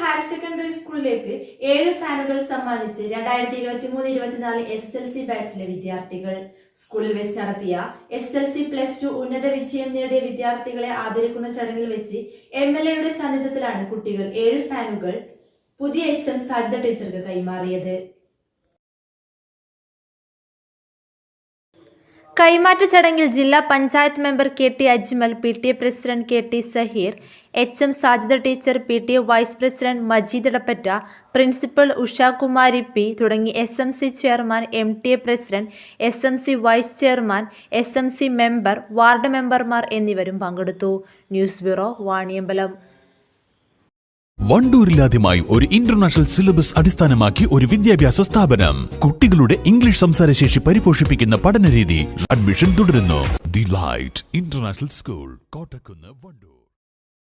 Higher secondary സ്കൂളിലേക്ക് ഏഴ് ഫാനുകൾ സമ്മാനിച്ച് രണ്ടായിരത്തി ഇരുപത്തി മൂന്ന് ഇരുപത്തിനാല് എസ് എൽ സി ബാച്ചിലെ വിദ്യാർത്ഥികൾ. സ്കൂളിൽ വെച്ച് നടത്തിയ S L C plus two ഉന്നത വിജയം നേടിയ വിദ്യാർത്ഥികളെ ആദരിക്കുന്ന ചടങ്ങിൽ വെച്ച് എം എൽ എയുടെ സാന്നിധ്യത്തിലാണ് കുട്ടികൾ ഏഴ് ഫാനുകൾ പുതിയ എച്ച് എം സാജിത ടീച്ചർക്ക് കൈമാറിയത്. കൈമാറ്റ ചടങ്ങിൽ ജില്ലാ panchayat member K T Ajmal P T A president K T Saheer H M Sajida teacher P T A vice president Majeed Edappatta principal Ushakumari P തുടങ്ങി S M C chairman M T A president S M C vice chairman S M C member ward മെമ്പർമാർ എന്നിവരും പങ്കെടുത്തു. News bureau Vaniyambalam. വണ്ടൂരിലാദ്യമായി ഒരു international syllabus അടിസ്ഥാനമാക്കി ഒരു വിദ്യാഭ്യാസ സ്ഥാപനം. കുട്ടികളുടെ ഇംഗ്ലീഷ് സംസാരശേഷി പരിപോഷിപ്പിക്കുന്ന പഠനരീതി അഡ്മിഷൻ തുടരുന്നു. The light international school Kottakkunnu Wandoor.